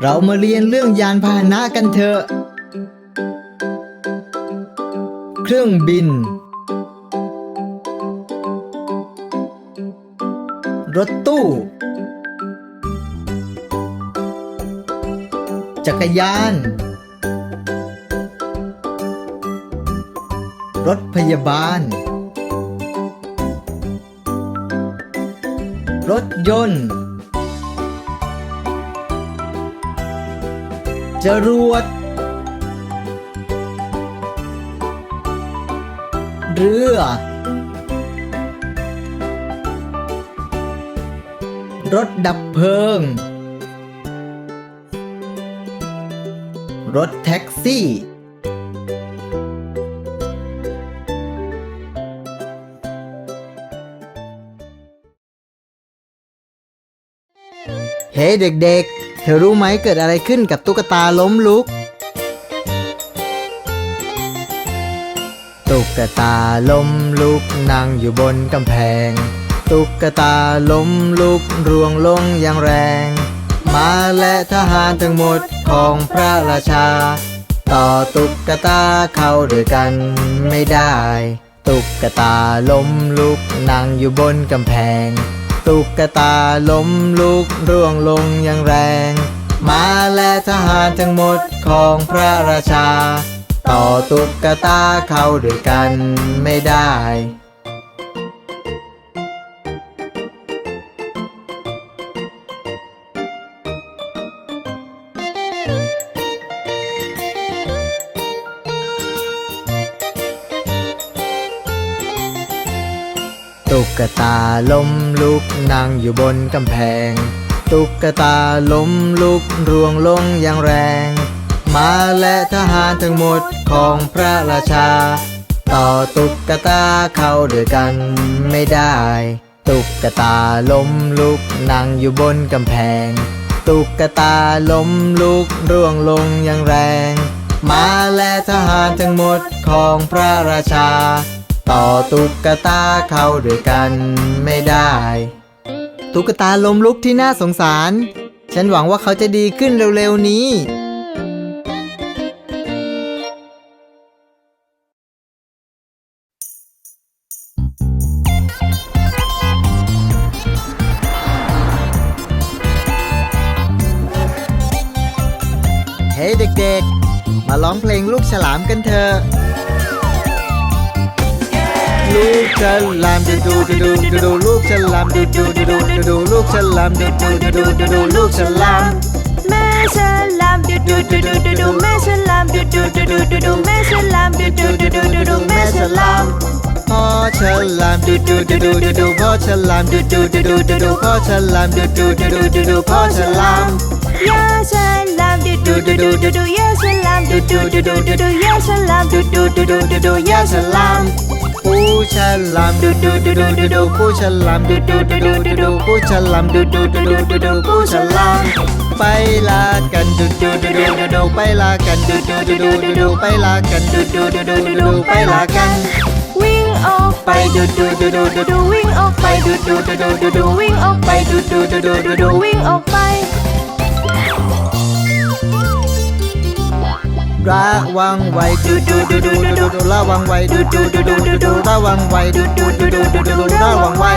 เรามาเรียนเรื่องยานพาหนะกันเถอะ เครื่องบิน รถตู้ จักรยาน รถพยาบาล รถยนต์ จรวด เรือ รถดับเพลิง รถแท็กซี่ เฮ้เด็กๆ เธอรู้ไหมเกิดอะไรขึ้นกับตุ๊กตาล้มลุก ตุ๊กตาล้มลุกนั่งอยู่บนกำแพง ตุ๊กตาล้มลุกร่วงลงอย่างแรง มาและทหารทั้งหมดของพระราชา ต่อตุ๊กตาเข้าด้วยกันไม่ได้ ตุ๊กตาล้มลุกนั่งอยู่บนกำแพง ตุ๊กตาล้มลุกร่วงลงอย่างแรง มาและทหารทั้งหมดของพระราชา ต่อตุ๊กตาเข้าด้วยกันไม่ได้ กตาล้มลุกนั่งอยู่บนกำแพง ตุ๊กตาล้มลุกร่วงลงอย่างแรง มาและทหารทั้งหมดของพระราชา ต่อตุ๊กตาเข้าด้วยกันไม่ได้ ตุ๊กตาล้มลุกนั่งอยู่บนกำแพง ตุ๊กตาล้มลุกร่วงลงอย่างแรง มาและทหารทั้งหมดของพระราชา ต่อตุ๊กตาเข้าด้วยกันไม่ได้ ตุ๊กตาลมลุกที่น่าสงสาร ฉันหวังว่าเขาจะดีขึ้นเร็วๆนี้ เฮ้เด็กๆ มาร้องเพลงลูกฉลามกันเถอะ ลูกฉลามดูดูดูดูดูดูลูกฉลามดูดูดูดูดูดูลูกฉลามดูดูดูดูดูดูลูกฉลามแม่ฉลามดูดูดูดูดูดูแม่ฉลามดูดูดูดูดูดูแม่ฉลามดูดูดูดูดูดูแม่ฉลามพ่อฉลามดูดูดูดูดูดูพ่อฉลามดูดูดูดูดูดูพ่อฉลามดูดูดูดูดูดูพ่อฉลามยาฉลามดูดูดูดูดูดูยาฉลามดูดูดูดูดูดูยาฉลามดูดูดูดูดูดูยาฉลาม ปูฉลามดูดูดูดูดูดูปูฉลามดูดูดูดูดูดูปูฉลามดูดูดูดูดูดูปูฉลามไปลากันดูดูดูดูดูดูไปลากันดูดูดูดูดูดูไปลากันดูดูดูดูดูดูไปลากัน วิ่งออกไปดูดูดูดูดูดูวิ่งออกไปดูดูดูดูดูดูวิ่งออกไปดูดูดูดูดูดูวิ่งออกไป ระวังไว้ดูดูดูดูดูดูดูระวังไว้ดูดูดูดูดูดูระวังไว้ดูดูดูดูดูดูระวังไว้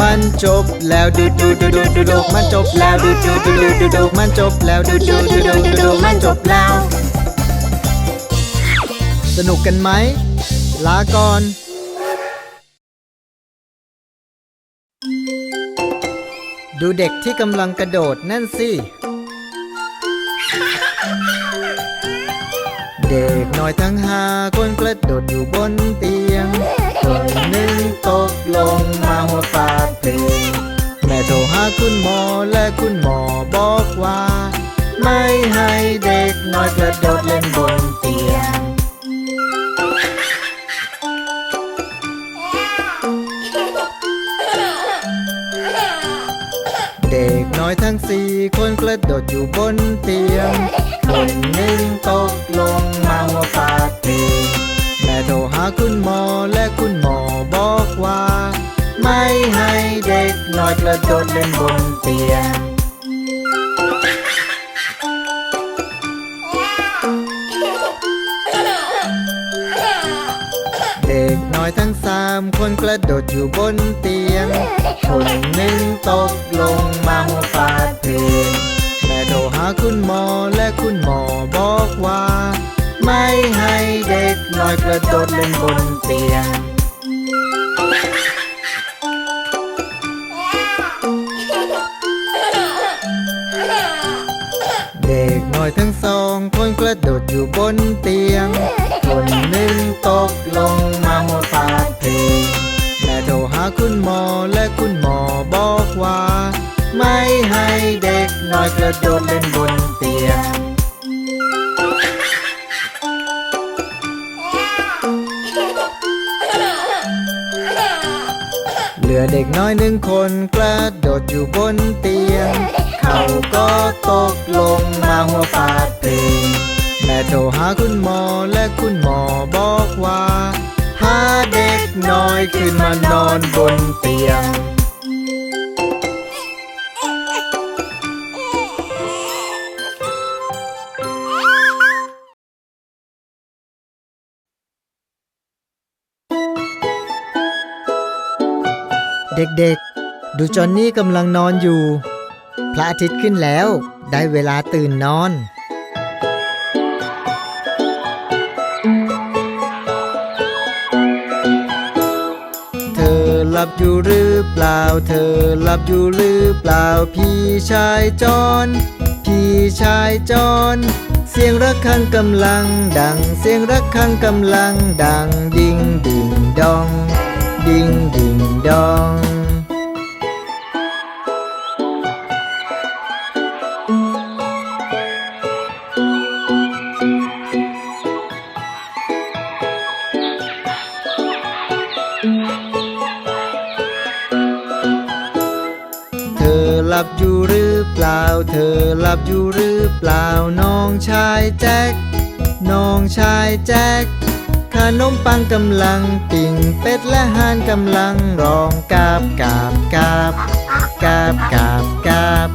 มันจบแล้วดูดูดูดูดูดูมันจบแล้วดูดูดูดูดูดูมันจบแล้วดูดูดูดูดูดูมันจบแล้ว สนุกกันไหม ลาก่อนดูเด็กที่กำลังกระโดดนั่นสิ น้อยทั้งห้าคนกระโดดอยู่บนเตียง คนหนึ่งตกลงมาหัวฟาดเพลงแม่โทรหาคุณหมอและคุณหมอบอกว่า ไม่ให้เด็กน้อยกระโดดเล่นบนเตียงเด็กน้อยทั้งสี่คนกระโดดอยู่บนเตียง คนหนึ่งตกลงมาปาร์ตี้แม่โทรหาคุณหมอและคุณหมอบอกว่า ไม่ให้เด็กลอยกระโดดเล่นบนเตียง เด็กน้อยทั้งสามคนกระโดดอยู่บนเตียง คนหนึ่งตกลงมาปาร์ตี้ หาคุณหมอและคุณหมอบอกว่า ไม่ให้เด็กน้อยกระโดดเล่นบนเตียง เด็กน้อยทั้งสองคนกระโดดอยู่บนเตียง คนหนึ่งตกลง อยกระโดดเล่นบนเตียง เหลือเด็กน้อยหนึ่งคนกระโดดอยู่บนเตียง เขาก็ตกลงมาหัวฟาดพื้นแม่โทรหาคุณหมอและคุณหมอบอกว่า หาเด็กน้อยขึ้นมานอนบนเตียง เด็กๆ ดูจอนนี่กำลังนอนอยู่ พระอาทิตย์ขึ้นแล้ว ได้เวลาตื่นนอน เธอหลับอยู่หรือเปล่า เธอหลับอยู่หรือเปล่า พี่ชายจอนพี่ชายจอนเสียงระฆังกำลังดัง เสียงระฆังกำลังดังดิ่งดิ่งดอง ดิ่งดิ่งดอง เธอหลับอยู่หรือเปล่า เธอหลับอยู่หรือเปล่า น้องชายแจ็ค น้องชายแจ็ค นมปังกำลังปิ่งเป็ดและห่านกำลังร้องกาบกาบกาบกาบกาบกาบ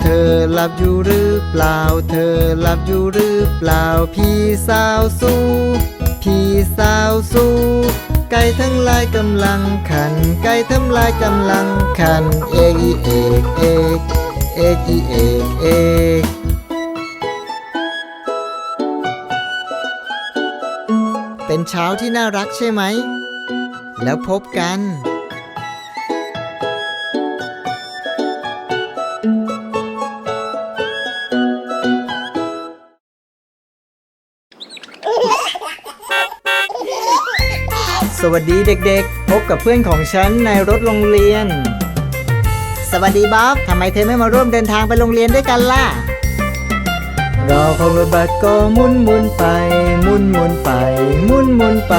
เธอหลับอยู่หรือ เปล่าเธอหลับอยู่หรือเปล่าพี่สาวสู้ พี่สาวสู้ ไก่ทั้งหลายกำลังขัน ไก่ทั้งหลายกำลังขัน เอกอีเอกเอกเอกอีเอกเอกเป็นเช้าที่น่ารักใช่ไหม แล้วพบกัน สวัสดีเด็กๆ พบกับเพื่อนของฉันในรถโรงเรียน สวัสดีบ๊อบทำไมเธอไม่มาร่วมเดินทางไปโรงเรียนด้วยกันล่ะรอของรถบัสก็หมุนหมุนไปหมุนหมุนไปหมุนหมุนไป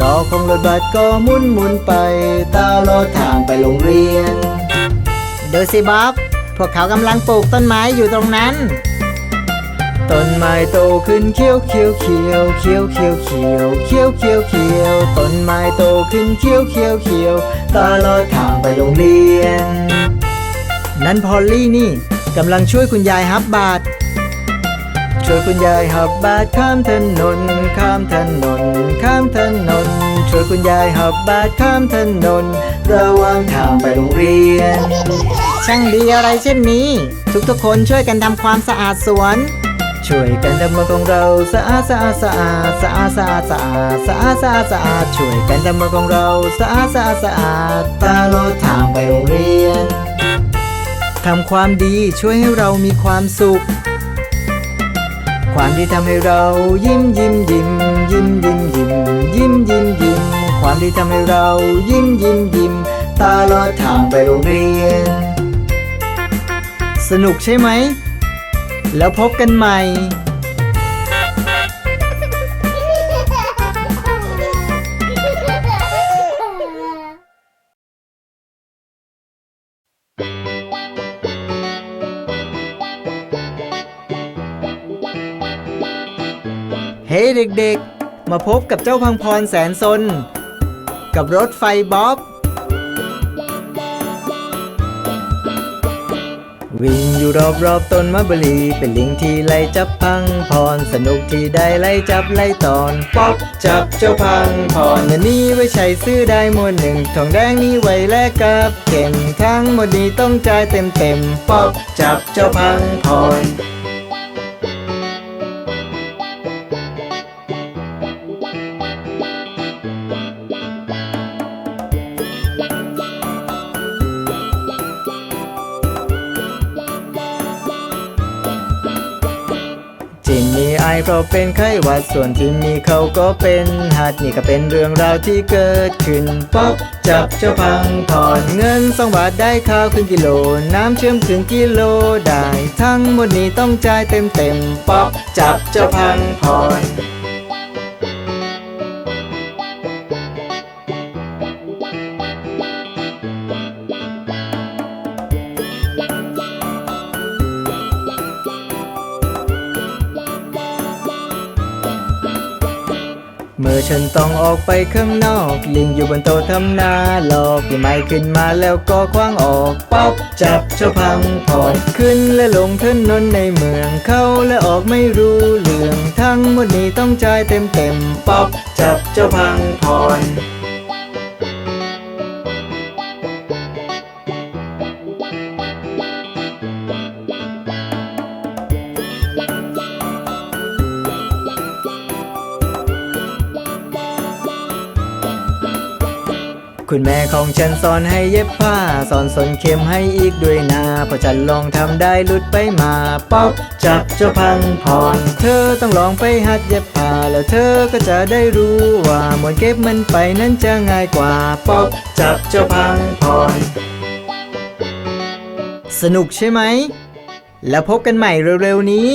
รอของรถบัสก็หมุนหมุนไปตารอทางไปโรงเรียน ดูสิบ๊อบพวกเขากำลังปลูกต้นไม้อยู่ตรงนั้น ต้นไม้โตขึ้นเขียวเขียวเขียวเขียวเขียวเขียวเขียวเขียวเขียวต้นไม้โตขึ้นเขียวเขียวเขียวตลอดทางไปโรงเรียน นั้นพอลลี่นี่กำลังช่วยคุณยายฮับบาทช่วยคุณยายหับบาทข้ามถนน ข้ามถนน ข้ามถนน ช่วยคุณยายหับบาทข้ามถนน ระว่างทางไปโรงเรียน ช่างดีอะไรเช่นนี้ ทุกๆคนช่วยกันทำความสะอาดสวน ช่วยกันทำเมืองของเราสะอาดสะอาดสะอาดสะอาดสะอาดสะอาดสะอาดสะอาดสะอาดช่วยกันทำเมืองของเราสะอาดสะอาดสะอาดตลอดทางไปโรงเรียนทำความดีช่วยให้เรามีความสุข ความดีทำให้เรายิ้มยิ้มยิ้มยิ้มยิ้มยิ้มยิ้มยิ้มยิ้มความดีทำให้เรายิ้มยิ้มยิ้มตลอดทางไปโรงเรียน สนุกใช่ไหม แล้วพบกันใหม่เฮ้เด็กๆ มาพบกับเจ้าพังพรแสนซนกับรถไฟบ๊อบ วิ่งอยู่รอบๆต้นมะบลี เป็นลิงที่ไล่จับพังพร สนุกที่ได้ไล่จับไล่ตอน ป๊อบจับเจ้าพังพรเงินนี้ไว้ใช้ซื้อได้หมวดหนึ่ง ทองแดงนี้ไว้แลกกับเข็มทั้งหมดนี้ต้องจ่ายเต็มเต็มๆป๊อบจับเจ้าพังพร เพราะเป็นไข้หวัดส่วนที่มีเขาก็เป็นหัดนี่ก็เป็นเรื่องราวที่เกิดขึ้นป๊อบจับเจ้าพังถอนเงินสองบาทได้ข้าวครึ่งกิโล น้ำเชื่อมถึงกิโลได้ ทั้งหมดนี้ต้องจ่ายเต็มเต็มป๊อบจับเจ้าพังถอน เมื่อฉันต้องออกไปข้างนอก ลิงอยู่บนโต๊ะทำนาหลอกปีใหม่ขึ้นมาแล้วก็คว้างออกป๊อบจับเจ้าพังพอดขึ้นและลงถนนในเมืองเข้าและออกไม่รู้เรื่องทั้งหมดนี้ต้องจ่ายเต็มเต็มป๊อบจับเจ้าพังพร คุณแม่ของฉันสอนให้เย็บผ้า สอนสนเข็มให้อีกด้วยนะพอฉันลองทำได้หลุดไปมาป๊อบจับเจ้าพังพร เธอต้องลองไปหัดเย็บผ้า แล้วเธอก็จะได้รู้ว่าหมวนเก็บมันไปนั้นจะง่ายกว่าป๊อบจับเจ้าพังพร สนุกใช่ไหม แล้วพบกันใหม่เร็วๆนี้